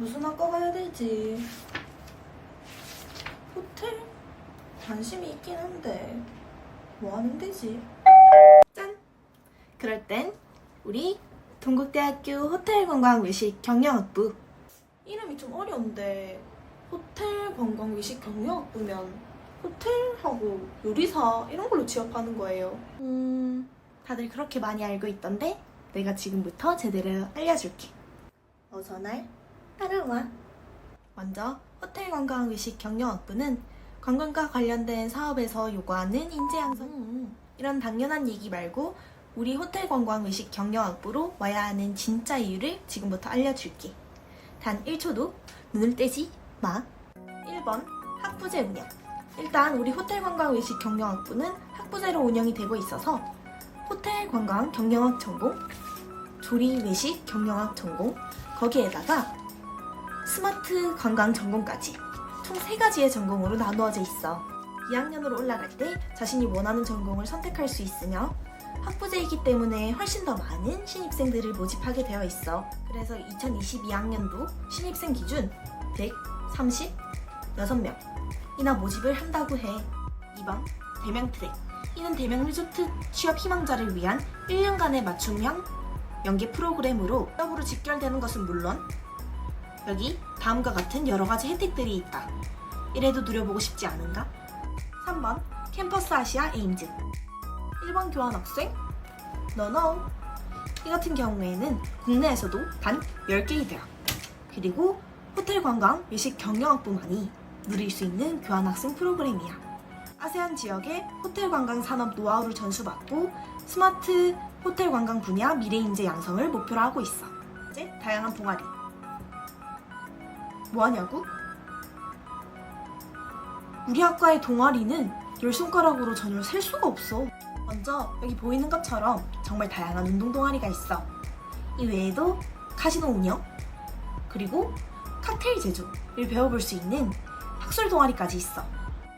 무슨 학과 가야 되지? 호텔? 관심이 있긴 한데 뭐 하면 되지? 짠! 그럴 땐 우리 동국대학교 호텔관광 외식 경영학부 이름이 좀 어려운데 호텔 관광 외식 경영학부면 호텔하고 요리사 이런 걸로 취업하는 거예요. 음, 다들 그렇게 많이 알고 있던데 내가 지금부터 제대로 알려줄게. 어서 날 따라와. 먼저 호텔 관광 외식 경영학부는 관광과 관련된 사업에서 요구하는 인재 양성 음, 이런 당연한 얘기 말고 우리 호텔 관광 외식 경영학부로 와야 하는 진짜 이유를 지금부터 알려줄게. 단 1초도 눈을 떼지 마. 1번 학부제 운영. 일단 우리 호텔 관광 외식 경영 학부는 학부제로 운영이 되고 있어서 호텔 관광 경영학 전공, 조리 외식 경영학 전공, 거기에다가 스마트 관광 전공까지 총세 가지의 전공으로 나누어져 있어. 2학년으로 올라갈 때 자신이 원하는 전공을 선택할 수 있으며 학부제이기 때문에 훨씬 더 많은 신입생들을 모집하게 되어 있어. 그래서 2022학년도 신입생 기준 136명이나 모집을 한다고 해. 2번 대명 트랙. 이는 대명 리조트 취업 희망자를 위한 1년간의 맞춤형 연계 프로그램으로 취업으로 직결되는 것은 물론 여기 다음과 같은 여러 가지 혜택들이 있다. 이래도 누려보고 싶지 않은가? 3번 캠퍼스 아시아 에임즈 1번 교환학생? 너너 이 같은 경우에는 국내에서도 단 10개의 대학 그리고 호텔 관광 외식 경영학부만이 누릴 수 있는 교환학생 프로그램이야. 아세안 지역의 호텔 관광 산업 노하우를 전수받고 스마트 호텔 관광 분야 미래 인재 양성을 목표로 하고 있어. 이제 다양한 동아리. 뭐 하냐고? 우리 학과의 동아리는 열 손가락으로 전혀 셀 수가 없어. 먼저 여기 보이는 것처럼 정말 다양한 운동 동아리가 있어. 이 외에도 카지노 운영, 그리고 칵테일 제조를 배워볼 수 있는 학술 동아리까지 있어.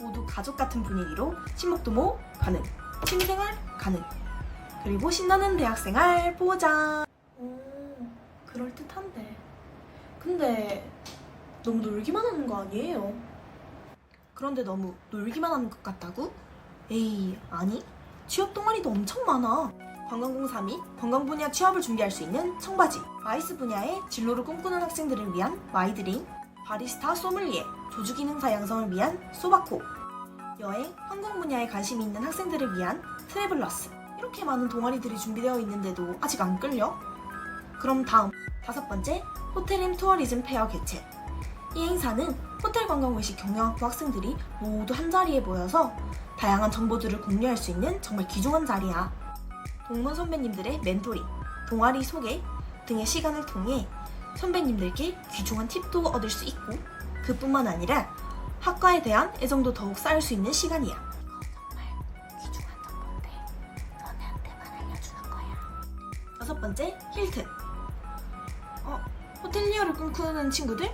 모두 가족 같은 분위기로 친목도모 가능, 취미생활 가능, 그리고 신나는 대학생활 보장. 오, 그럴 듯한데. 근데 너무 놀기만 하는 거 아니에요? 그런데 너무 놀기만 하는 것 같다고? 에이, 아니. 취업 동아리도 엄청 많아. 관광공사 및 관광 분야 취업을 준비할 수 있는 청바지, 마이스 분야의 진로를 꿈꾸는 학생들을 위한 마이드림, 바리스타 소믈리에, 조주기능사 양성을 위한 소바코, 여행, 항공 분야에 관심이 있는 학생들을 위한 트래블러스. 이렇게 많은 동아리들이 준비되어 있는데도 아직 안 끌려? 그럼 다음 다섯 번째 호텔 앤 투어리즘 페어 개최. 이 행사는 호텔 관광 외식 경영학부 학생들이 모두 한 자리에 모여서 다양한 정보들을 공유할 수 있는 정말 귀중한 자리야. 동문 선배님들의 멘토링, 동아리 소개 등의 시간을 통해 선배님들께 귀중한 팁도 얻을 수 있고 그뿐만 아니라 학과에 대한 애정도 더욱 쌓을 수 있는 시간이야. 정말 귀중한 정보인데 너네한테만 알려주는 거야. 여섯 번째 힐튼. 어, 호텔리어를 꿈꾸는 친구들?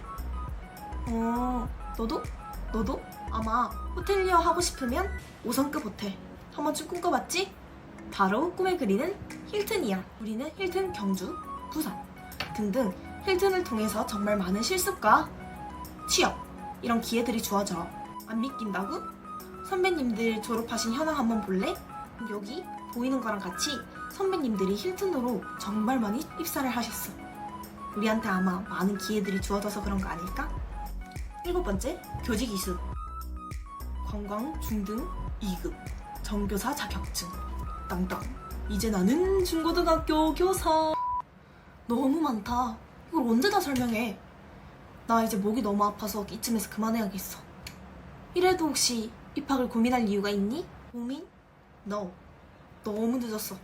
어, 너도? 너도? 아마 호텔리어 하고 싶으면 5성급 호텔 한 번쯤 꿈꿔봤지? 바로 꿈에 그리는 힐튼이야. 우리는 힐튼 경주, 부산 등등 힐튼을 통해서 정말 많은 실습과 취업 이런 기회들이 주어져. 안 믿긴다고? 선배님들 졸업하신 현황 한번 볼래? 여기 보이는 거랑 같이 선배님들이 힐튼으로 정말 많이 입사를 하셨어. 우리한테 아마 많은 기회들이 주어져서 그런 거 아닐까? 일곱 번째, 교직 이수. 관광 중등 2급 정교사 자격증. 땅땅. 이제 나는 중고등학교 교사. 너무 많다. 이걸 언제 다 설명해? 나 이제 목이 너무 아파서 이쯤에서 그만해야겠어. 이래도 혹시 입학을 고민할 이유가 있니? 고민? No. 너무 늦었어.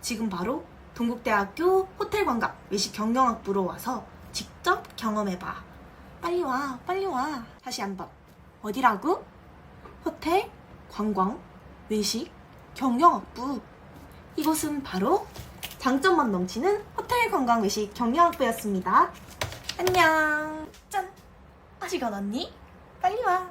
지금 바로 동국대학교 호텔관광 외식 경영학부로 와서 직접 경험해봐. 빨리 와, 빨리 와. 다시 한번. 어디라고? 호텔, 관광, 외식, 경영학부. 이곳은 바로 장점만 넘치는 호텔 관광 외식 경영학부였습니다. 안녕. 짠. 아직 안 왔니? 빨리 와.